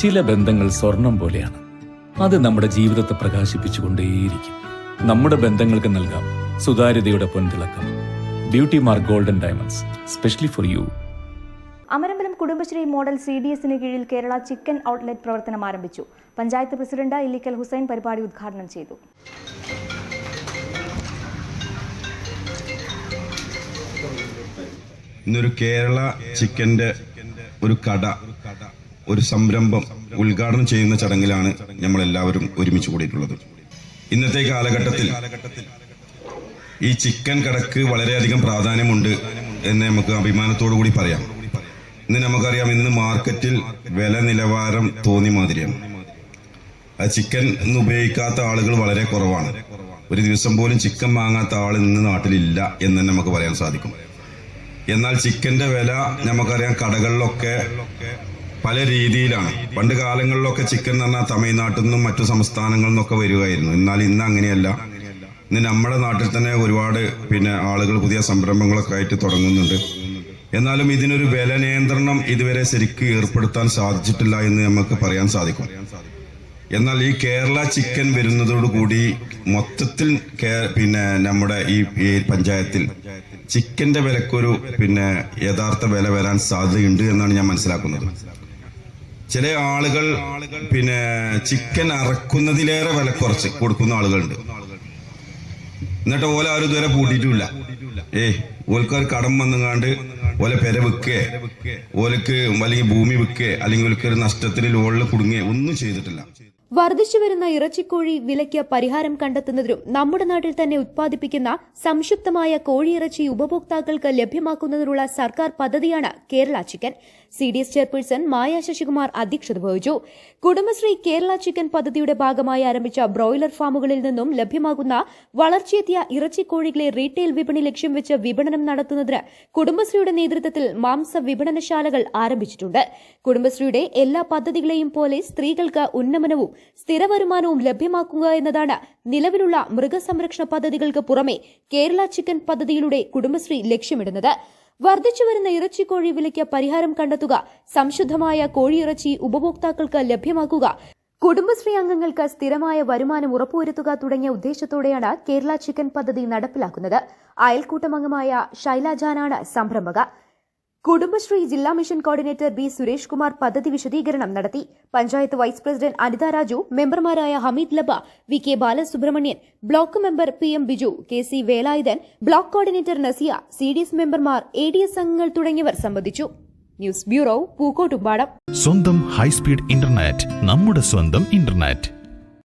ചില ബന്ധങ്ങൾ സ്വർണം പോലെയാണ്. അത് നമ്മുടെ ജീവിതത്തെ പ്രകാശിപ്പിച്ചുകൊണ്ടേയിരിക്കും. നമ്മുടെ ബന്ധങ്ങൾക്ക് നൽകാം സുതാര്യതയുടെ പൊൻതിളക്കം. Beauty Mark Golden Diamonds specially for you Amarambalam Kudumbashree model C D എസിന് കീഴിൽ കേരള ചിക്കൻ ഔട്ട്ലെറ്റ് പ്രവർത്തനം ആരംഭിച്ചു. പഞ്ചായത്ത് പ്രസിഡന്റ് ഇല്ലിക്കൽ ഹുസൈൻ പരിപാടി ഉദ്ഘാടനം ചെയ്തു. ഇന്നൊരു കേരള ചിക്കന്റെ ഒരു കട. ഒരു സംരംഭം ഉദ്ഘാടനം ചെയ്യുന്ന ചടങ്ങിലാണ് നമ്മൾ എല്ലാവരും ഒരുമിച്ച് കൂടിയിട്ടുള്ളത്. ഇന്നത്തെ കാലഘട്ടത്തിൽ ഈ ചിക്കൻ കടക്ക് വളരെയധികം പ്രാധാന്യമുണ്ട് എന്ന് നമുക്ക് അഭിമാനത്തോടു കൂടി പറയാം. ഇന്ന് നമുക്കറിയാം ഇന്ന് മാർക്കറ്റിൽ വില നിലവാരം തോന്നി മാതിരിയാണ്. ആ ചിക്കൻ ഇന്ന് ഉപയോഗിക്കാത്ത ആളുകൾ വളരെ കുറവാണ്. ഒരു ദിവസം പോലും ചിക്കൻ വാങ്ങാത്ത ആൾ ഇന്ന് നാട്ടിലില്ല എന്ന് തന്നെ നമുക്ക് പറയാൻ സാധിക്കും. എന്നാൽ ചിക്കന്റെ വില നമുക്കറിയാം കടകളിലൊക്കെ പല രീതിയിലാണ്. പണ്ട് കാലങ്ങളിലൊക്കെ ചിക്കൻ എന്ന് പറഞ്ഞാൽ തമിഴ്നാട്ടിൽ നിന്നും മറ്റു സംസ്ഥാനങ്ങളിൽ നിന്നൊക്കെ വരുമായിരുന്നു എന്നാൽ ഇന്ന് അങ്ങനെയല്ല. ഇന്ന് നമ്മുടെ നാട്ടിൽ തന്നെ ഒരുപാട് പിന്നെ ആളുകൾ പുതിയ സംരംഭങ്ങളൊക്കെ ആയിട്ട് തുടങ്ങുന്നുണ്ട്. എന്നാലും ഇതിനൊരു വില നിയന്ത്രണം ഇതുവരെ ശരിക്ക് ഏർപ്പെടുത്താൻ സാധിച്ചിട്ടില്ല എന്ന് നമുക്ക് പറയാൻ സാധിക്കും. എന്നാൽ ഈ കേരള ചിക്കൻ വരുന്നതോടുകൂടി മൊത്തത്തിൽ പിന്നെ നമ്മുടെ ഈ പഞ്ചായത്തിൽ ചിക്കന്റെ വിലക്കൊരു പിന്നെ യഥാർത്ഥ വില വരാൻ സാധ്യതയുണ്ട് എന്നാണ് ഞാൻ മനസ്സിലാക്കുന്നത്. ചില ആളുകൾ പിന്നെ ചിക്കൻ അറക്കുന്നതിലേറെ വില കുറച്ച് കൊടുക്കുന്ന ആളുകളുണ്ട്. എന്നിട്ട് ഓല ആരും ഇതുവരെ പൂട്ടിയിട്ടില്ല. ഏ ഓൽക്ക് ഒരു കടം വന്നുകാണ്ട് ഓല പെര വെക്കേ ഓലക്ക് അല്ലെങ്കിൽ ഭൂമി വെക്കേ അല്ലെങ്കിൽ ഓൽക്ക് ഒരു നഷ്ടത്തിൽ ലോണിൽ കുടുങ്ങേ ഒന്നും ചെയ്തിട്ടില്ല. വർദ്ധിച്ചുവരുന്ന ഇറച്ചിക്കോഴി വിലയ്ക്ക് പരിഹാരം കണ്ടെത്തുന്നതിനും നമ്മുടെ നാട്ടിൽ തന്നെ ഉത്പാദിപ്പിക്കുന്ന സംക്ഷിപ്തമായ കോഴിയിറച്ചി ഉപഭോക്താക്കൾക്ക് ലഭ്യമാക്കുന്നതിനുള്ള സർക്കാർ പദ്ധതിയാണ് Kerala chicken. C D S chairperson Maya Sasikumar അധ്യക്ഷത വഹിച്ചു. കുടുംബശ്രീ കേരള ചിക്കൻ പദ്ധതിയുടെ ഭാഗമായി ആരംഭിച്ച ബ്രോയിലർ ഫാമുകളിൽ നിന്നും ലഭ്യമാകുന്ന വളർച്ചയെത്തിയ ഇറച്ചിക്കോഴികളെ റീറ്റെയിൽ വിപണി ലക്ഷ്യം വെച്ച് വിപണനം നടത്തുന്നതിന് കുടുംബശ്രീയുടെ നേതൃത്വത്തിൽ മാംസ വിപണനശാലകൾ ആരംഭിച്ചിട്ടുണ്ട്. കുടുംബശ്രീയുടെ എല്ലാ പദ്ധതികളെയും പോലെ സ്ത്രീകൾക്ക് ഉന്നമനവും സ്ഥിര വരുമാനവും ലഭ്യമാക്കുക എന്നതാണ് നിലവിലുള്ള മൃഗസംരക്ഷണ പദ്ധതികൾക്ക് പുറമെ കേരള ചിക്കൻ പദ്ധതിയിലൂടെ കുടുംബശ്രീ ലക്ഷ്യമിടുന്നത്. വർദ്ധിച്ചുവരുന്ന ഇറച്ചിക്കോഴി വിലയ്ക്ക് പരിഹാരം കണ്ടെത്തുക സംശുദ്ധമായ കോഴിയിറച്ചി ഉപഭോക്താക്കൾക്ക് ലഭ്യമാക്കുക കുടുംബശ്രീ അംഗങ്ങൾക്ക് സ്ഥിരമായ വരുമാനം ഉറപ്പുവരുത്തുക തുടങ്ങിയ ഉദ്ദേശത്തോടെയാണ് കേരള ചിക്കൻ പദ്ധതി നടപ്പിലാക്കുന്നത്. അയൽക്കൂട്ടമംഗമായ ശൈലജാനാണ് സംരംഭക. കുടുംബശ്രീ ജില്ലാ mission coordinator B Suresh Kumar പദ്ധതി വിശദീകരണം നടത്തി. പഞ്ചായത്ത് വൈസ് പ്രസിഡന്റ് അനിത രാജു മെമ്പർമാരായ Hameed Labba V K Balasubramanian block member P M Biju K C Velayudhan block coordinator Nasiya C D S മെമ്പർമാർ എ ഡി എസ് അംഗങ്ങൾ തുടങ്ങിയവർ സംബന്ധിച്ചു. News bureau Pookkottumpadam. സ്വന്തം high speed internet നമ്മുടെ സ്വന്തം ഇന്റർനെറ്റ്.